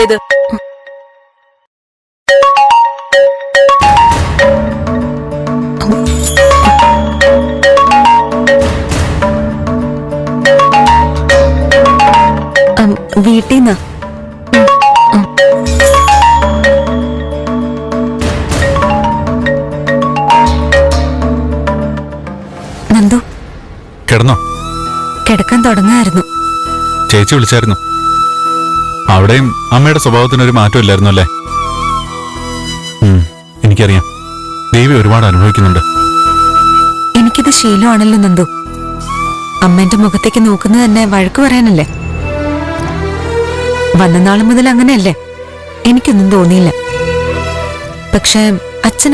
കാര്യമല്ലേ ഇത് വീട്ടിൽ നിന്ന്. നന്ദു. കിടന്നോ? കിടക്കാൻ തുടങ്ങായിരുന്നു. ചേച്ചി വിളിച്ചായിരുന്നു. അവിടെയും അമ്മയുടെ സ്വഭാവത്തിനൊരു മാറ്റം ഇല്ലായിരുന്നു അല്ലേ എനിക്കറിയാം. ദേവി ഒരുപാട് അനുഭവിക്കുന്നുണ്ട്. എനിക്കിത് ശീലമാണല്ലോ നന്ദു. അമ്മേന്റെ മുഖത്തേക്ക് നോക്കുന്നത് തന്നെ വഴക്ക് പറയാനല്ലേ? വന്ന നാൾ മുതൽ അങ്ങനെയല്ലേ? എനിക്കൊന്നും തോന്നിയില്ല. പക്ഷേ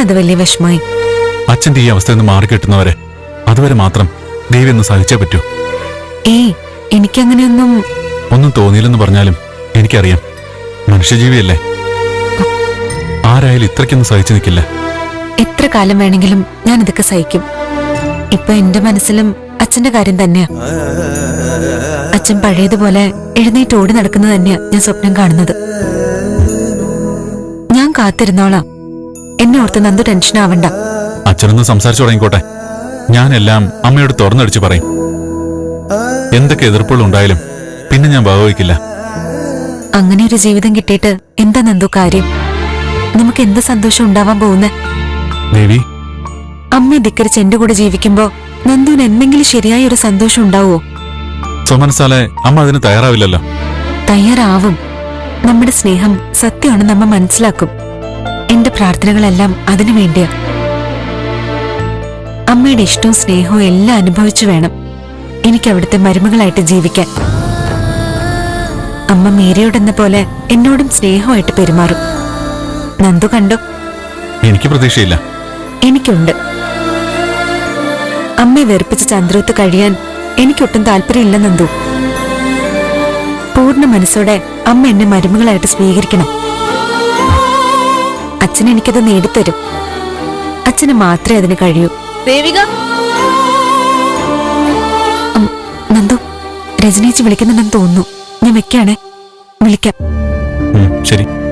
അത് വലിയ വിഷമായി അച്ഛന്റെ ഈ അവസ്ഥയിൽ നിന്ന് മാറിക്കിട്ടുന്നവരെ അതുവരെ മാത്രം ദേവി ഒന്ന് സഹിച്ചേ പറ്റൂ. ഏയ് എനിക്കങ്ങനെയൊന്നും ഒന്നും തോന്നിയില്ലെന്ന് പറഞ്ഞാലും എനിക്കറിയാം. മനുഷ്യജീവിയല്ലേ? ആരായാലും ഇത്രയ്ക്കൊന്നും സഹിച്ചു നിൽക്കില്ല. എത്ര കാലം വേണമെങ്കിലും ഞാൻ ഇതൊക്കെ സഹിക്കും. ഇപ്പൊ എന്റെ മനസ്സിലും അച്ഛന്റെ കാര്യം തന്നെയാ. അച്ഛൻ പഴയതുപോലെ എഴുന്നേറ്റ് ഓടി നടക്കുന്നത് തന്നെയാ ഞാൻ സ്വപ്നം കാണുന്നത്. ഞാൻ കാത്തിരുന്നോളാം. എന്നെ ഓർത്ത് നന്ദു ടെൻഷൻ ആവണ്ട. അച്ഛനൊന്ന് സംസാരിച്ചു തുടങ്ങിക്കോട്ടെ. ഞാനെല്ലാം അമ്മയോട് തുറന്നടിച്ചു പറയും. എന്തൊക്കെ എതിർപ്പുകൾ ഉണ്ടായാലും പിന്നെ ഞാൻ ഭാഗവഹിക്കില്ല അങ്ങനെ ഒരു ജീവിതം കിട്ടിയിട്ട് എന്താ നന്ദു കാര്യം. നമുക്ക് എന്ത് സന്തോഷം ഉണ്ടാവാൻ പോകുന്നേ? ദേവി. അമ്മയെ ധിക്കരിച്ച് എന്റെ കൂടെ ജീവിക്കുമ്പോ നന്ദുവിന് എന്തെങ്കിലും ശരിയായ ഒരു സന്തോഷം ഉണ്ടാവോ? സ്വമനസാലെ അമ്മ അതിന് തയ്യാറാവില്ലല്ലോ. തയ്യാറാവും. നമ്മുടെ സ്നേഹം സത്യമാണെന്ന് നമ്മ മനസ്സിലാക്കും. എന്റെ പ്രാർത്ഥനകളെല്ലാം അതിനു വേണ്ടിയാ. അമ്മയുടെ ഇഷ്ടവും സ്നേഹവും എല്ലാം അനുഭവിച്ചു വേണം. എനിക്ക് അവിടുത്തെ മരുമകളായിട്ട് ജീവിക്കാൻ. അമ്മ മീരയോടെന്ന പോലെ എന്നോടും സ്നേഹമായിട്ട് പെരുമാറും. നന്ദു കണ്ടു. എനിക്ക് പ്രതീക്ഷയില്ല. എനിക്കുണ്ട്. അമ്മയെ വെറുപ്പിച്ച് ചന്ദ്രത്ത് കഴിയാൻ എനിക്കൊട്ടും താല്പര്യമില്ല നന്ദു. പൂർണ മനസ്സോടെ അമ്മ എന്നെ മരുമകളായിട്ട് സ്വീകരിക്കണം. അച്ഛൻ എനിക്കത് നേടിത്തരും. അച്ഛന് മാത്രമേ അതിന് കഴിയൂ. ദേവിക? നന്ദു രജനീച്ച് വിളിക്കുന്നുണ്ടെന്ന് തോന്നുന്നു. ഞാൻ വെക്കാണ്. വിളിക്കാം. ശരി.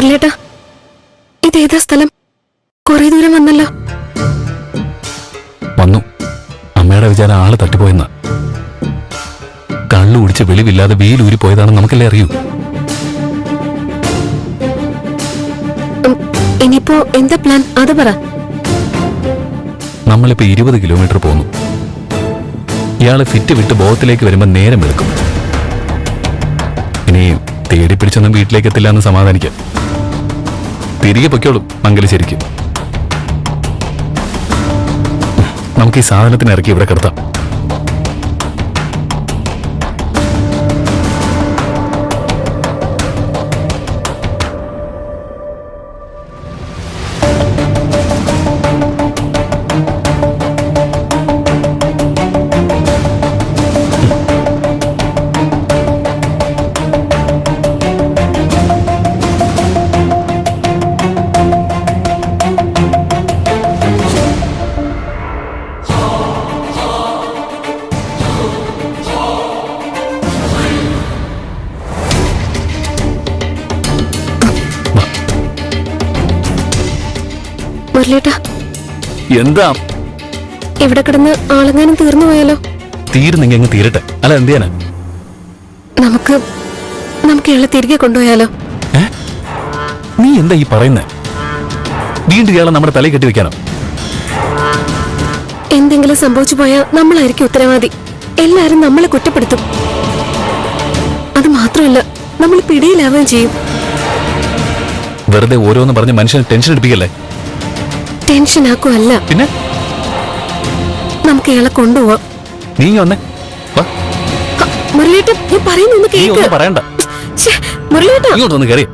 മുരളേട്ടാ ഇതേതാ സ്ഥലം? കുറെ ദൂരം വന്നല്ലോ. വന്നു. അമ്മയുടെ വിചാരം ആൾ തട്ടിപ്പോയെന്ന. കള്ളു കുടിച്ച് വെളിവില്ലാതെ വെയിലൂരി പോയതാണ് നമുക്കല്ലേ അറിയൂ? ഇനിയിപ്പോ എന്താ പ്ലാൻ? അത് പറ. നമ്മളിപ്പോ ഇരുപത് കിലോമീറ്റർ പോന്നു. ഇയാൾ ഫിറ്റ് വിട്ട് ബോധത്തിലേക്ക് വരുമ്പോ നേരം എടുക്കും ഇനി തേടി പിടിച്ചൊന്നും വീട്ടിലേക്ക് എത്തില്ല എന്ന് സമാധാനിക്കാം. തിരികെ പൊയ്ക്കോളും മംഗലശ്ശേരിക്ക് നമുക്ക് ഈ സാധനത്തിന് ഇറക്കി ഇവിടെ കിടത്താം. മുരളേട്ടാ എന്താ? ഇവിടെ കിടന്ന് ആളെങ്ങാനും തീർന്നു പോയാലോ? തീരുന്നെങ്കിൽ അങ്ങ് തീരട്ടെ. അല്ല എന്ത് ചെയ്യാനാ? നമുക്ക് നമുക്ക് ഇയാളെ തിരികെ കൊണ്ടുപോയാലോ? നീ എന്താ ഈ പറയുന്നേ? വീണ്ടും ഇയാളെ നമ്മുടെ തലയിൽ കെട്ടി വെക്കാനോ? എന്തെങ്കിലും സംഭവിച്ചു പോയാൽ നമ്മളായിരിക്കും ഉത്തരവാദി. എല്ലാരും നമ്മളെ കുറ്റപ്പെടുത്തും. അത് മാത്രമല്ല നമ്മൾ പിടിയിലാവുകയും ചെയ്യും. വെറുതെ ഓരോന്ന് പറഞ്ഞ് മനുഷ്യനെ ടെൻഷൻ എടുപ്പിക്കല്ലേ ടെൻഷൻ ആക്കുമല്ല പിന്നെ? നമുക്ക് ഇയാളെ കൊണ്ടുപോവാം. നീ വന്നേ. മുരളിയേട്ടൻ ഞാൻ പറയുന്നു പറയണ്ട. മുരളിയേട്ടൻ മുരളിയേട്ടാ. ഇങ്ങോട്ട് വന്ന് കയറി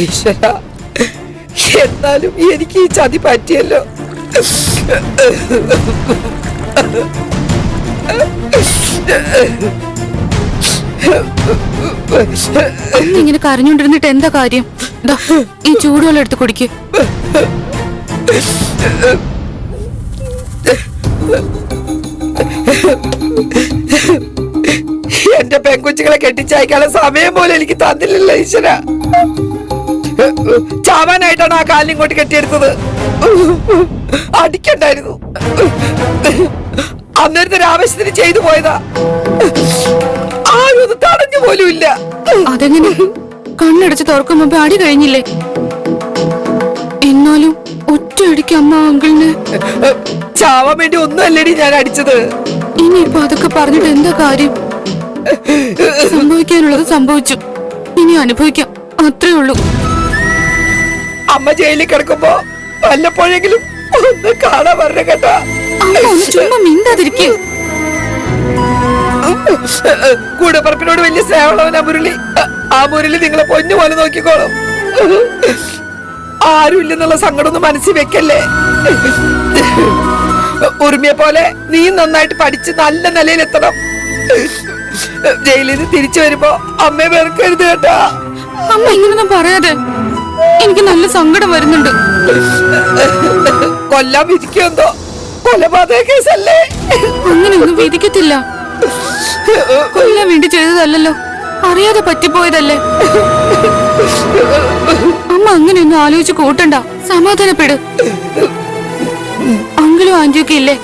ഈശ്വര എന്നാലും എനിക്ക് ഈ ചതി പറ്റിയല്ലോ. ഇങ്ങനെ കരഞ്ഞോണ്ടിരുന്നിട്ട് എന്താ കാര്യം? ഈ ചൂടുവെള്ളം എടുത്ത് കുടിക്ക്. പെൺകുച്ചുകളെ കെട്ടിച്ചയക്കാനുള്ള സമയം പോലും എനിക്ക് തന്നില്ലല്ലോ ഈശ്വര. ചാവാനായിട്ടാണ് ആ കാലിന് ഇങ്ങോട്ട് കെട്ടിയെടുത്തത്. അടിക്കണ്ടായിരുന്നു. അന്നേരത്തെ ആവശ്യത്തിന് ചെയ്തു പോയതാ. ആരും തടഞ്ഞു പോലും ഇല്ല. അതെങ്ങനെ? കണ്ണടച്ച് തുറക്കും മുമ്പ് അടി കഴിഞ്ഞില്ലേ? എന്നാലും ഒറ്റയടിക്ക് അമ്മ അങ്കിളിന് ചാവാൻ വേണ്ടി ഒന്നും അല്ലടി ഞാൻ അടിച്ചത്. ഇനിയിപ്പോ അതൊക്കെ പറഞ്ഞിട്ട് എന്താ കാര്യം? സംഭവിക്കാനുള്ളത് സംഭവിച്ചു. ഇനി അനുഭവിക്കാം. അത്രേ ഉള്ളൂ. അമ്മ ജയിലിൽ കിടക്കുമ്പോ വല്ലപ്പോഴെങ്കിലും ഒന്ന് കാണാൻ പറഞ്ഞ കേട്ടാ. ചുമ്മാ മിണ്ടാതിരിക്കേ. കൂടപ്പറപ്പിനോട് വലിയ സ്നേഹമുള്ളവനാ മുരളി. ആ മുരളി നിങ്ങളെ പൊന്നു പോലെ നോക്കിക്കോളും. ആരുമില്ലെന്നുള്ള സങ്കടമൊന്നും മനസ്സിൽ വെക്കല്ലേ? ഉറുമിയെ പോലെ നീ നന്നായിട്ട് പഠിച്ച് നല്ല നിലയിലെത്തണം. ജയിലിൽ നിന്ന് തിരിച്ചു വരുമ്പോ അമ്മയെ വെറുക്കരുത് കേട്ടാ. അമ്മ ഇങ്ങനൊന്നും പറയാതെ എനിക്ക് നല്ല സങ്കടം വരുന്നുണ്ട്. കൊല്ലാൻ വിധിക്കുമെന്തോ കൊലപാതക കേസല്ലേ? അങ്ങനെയൊന്നും വിധിക്കത്തില്ല. കൊല്ലാൻ വേണ്ടി ചെയ്തതല്ലല്ലോ. അറിയാതെ പറ്റിപ്പോയതല്ലേ. അമ്മ അങ്ങനെയൊന്നും ആലോചിച്ച് കൂട്ടണ്ട. സമാധാനപ്പെട്. അങ്കിളും ആന്റിയൊക്കെ ഇല്ലേ?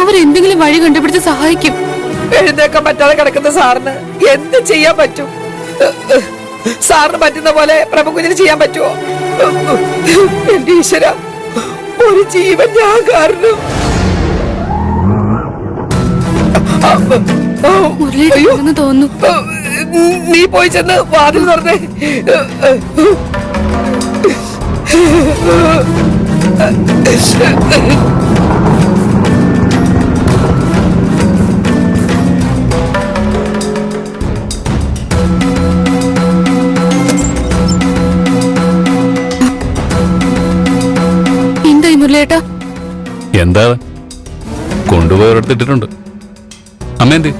അവരെന്തെങ്കിലും വഴി കണ്ടുപിടിച്ച് സഹായിക്കും. എഴുന്നേക്കാൻ പറ്റാതെ കിടക്കുന്ന സാറിന് എന്ത് ചെയ്യാൻ പറ്റും? സാറിന് പറ്റുന്ന പോലെ പ്രഭുകുഞ്ഞിന് ചെയ്യാൻ പറ്റുമോ? എന്റെ ഈശ്വര ഒരു ജീവൻ ഞാൻ കാരണം. നീ പോയി ചെന്ന് വാതിൽ തുറന്നേ. എന്താ? കൊണ്ടുപോയി ഒരിടത്തിട്ടിട്ടുണ്ട്. അമ്മ എന്ത്?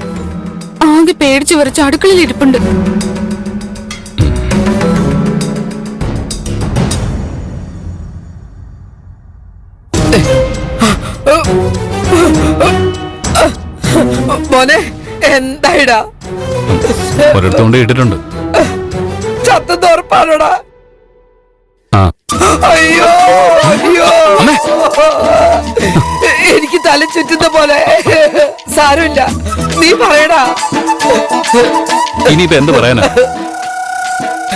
ആകെ പേടിച്ചു വരച്ച് അടുക്കളയിൽ ഇരിപ്പുണ്ട്. മോനെ എന്തായിടാ? ഇട്ടിട്ടുണ്ട്. ആ അയ്യോ അയ്യോ. എനിക്ക് തല ചുറ്റുന്ന പോലെ. സാരമില്ല. നീ പറയടാ. ഇനിയിപ്പോ എന്ത് പറയാനാ?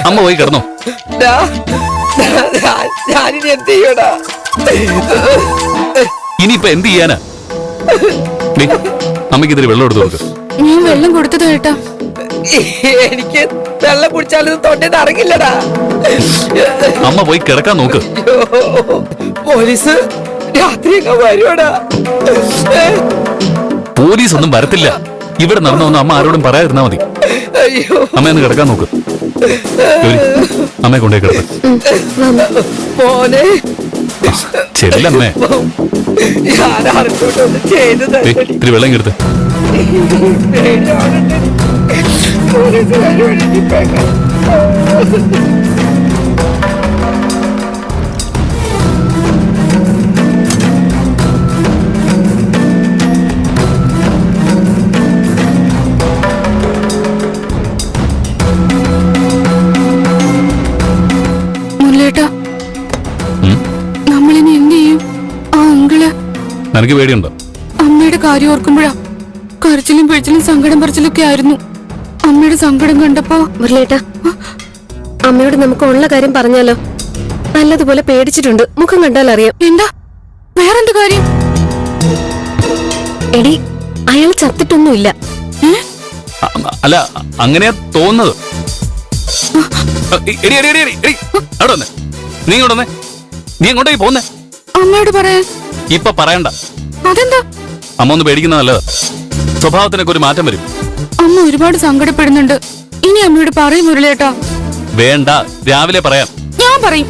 അമ്മ പോയി കിടന്നോ. ഞാൻ- ഞാനിനി എന്ത് ചെയ്യടാ? ഇനിയിപ്പോ എന്ത് ചെയ്യാനാ? അമ്മയ്ക്ക് ഇതിരി വെള്ളം എടുത്തു കൊടുക്ക്. നീ വെള്ളം കൊടുത്തത് കേട്ടോ. എനിക്ക് വെള്ളം കുടിച്ചാലൊന്നും തൊണ്ടേന്ന് ഇറങ്ങില്ലടാ. അമ്മ പോയി കിടക്കാൻ നോക്ക്. പോലീസ് രാത്രി പോലീസ് ഒന്നും വരത്തില്ല. ഇവിടെ നടന്നൊന്നും അമ്മ ആരോടും പറയാതിരുന്നാ മതി. അയ്യോ. അമ്മ ഒന്ന് കിടക്കാൻ നോക്ക്. അമ്മയെ കൊണ്ടേ കിടക്ക. ശരിയല്ലേ ഇത്തിരി വെള്ളം ഇങ്ങെടുത്ത് പോലീസ് വരുവാണ് പേടിയുണ്ട്. നിനക്ക് പേടിയുണ്ടോ അമ്മയുടെ കാര്യം ഓർക്കുമ്പോഴാ കരച്ചിലും പിഴിച്ചിലും സങ്കടം പറിച്ചിലൊക്കെ ആയിരുന്നു. അമ്മയുടെ സങ്കടം കണ്ടപ്പോ മുരളേട്ടാ അമ്മയോട് നമുക്ക് ഉള്ള കാര്യം പറഞ്ഞാലോ? നല്ലതുപോലെ പേടിച്ചിട്ടുണ്ട്. മുഖം കണ്ടാൽ അറിയാം. എന്താ? വേറെന്ത് കാര്യം? എടി അയാൾ ചത്തിട്ടൊന്നുമില്ല. അല്ല അങ്ങനെയാ തോന്നുന്നത്. എടി, എടി, എടി, എടി, എടി. അവിടെ വന്നേ. നീ ഇങ്ങോട്ട് വന്നേ. നീ പോന്നേ? അമ്മയോട് പറയാൻ ഇപ്പൊ പറയണ്ട. അതെന്താ? അമ്മ ഒന്ന് പേടിക്കുന്ന നല്ലതാ. സ്വഭാവത്തിനൊക്കെ ഒരു മാറ്റം വരും. അമ്മ ഒരുപാട് സങ്കടപ്പെടുന്നുണ്ട്. ഇനി അമ്മയോട് പറയും മുരളിയേട്ടാ. വേണ്ട രാവിലെ പറയാം. ഞാൻ പറയും.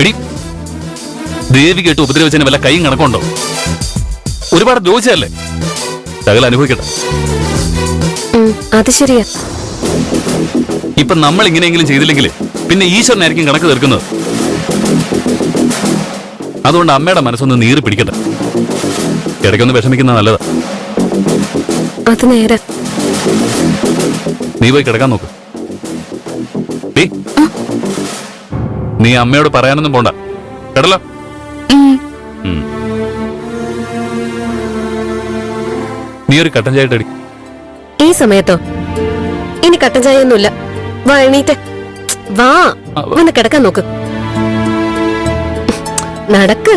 എടി ദേവി കേട്ട് ഉപദ്രവിച്ചതിന് വല്ല കൈയും കണക്കുണ്ടോ? ഒരുപാട് ദ്രോഹിച്ചതല്ലേ? സകല അനുഭവിക്കട്ടെ. അത് ശരിയാ. ഇപ്പൊ നമ്മൾ ഇങ്ങനെയെങ്കിലും ചെയ്തില്ലെങ്കിൽ പിന്നെ ഈശ്വരനായിരിക്കും കണക്ക് തീർക്കുന്നത്. അതുകൊണ്ട് അമ്മയുടെ മനസ്സൊന്ന് നീറി പിടിക്കട്ടെ. ഇടയ്ക്കൊന്ന് വിഷമിക്കുന്ന നല്ലതാ. അത് നേരെ. നീ പോയി കിടക്കാൻ നോക്ക്. നീ അമ്മയോട് പറയാനൊന്നും പോണ്ട. കേട്ടല്ലോ. ഉം. നീ ഒരു കട്ടൻ ചായ ഈ സമയത്തോ? ഇനി കട്ടൻ ചായ ഒന്നുമില്ല. വാ എണീറ്റ്. വാ ഒന്ന് കിടക്കാൻ നോക്ക്. നടക്ക്.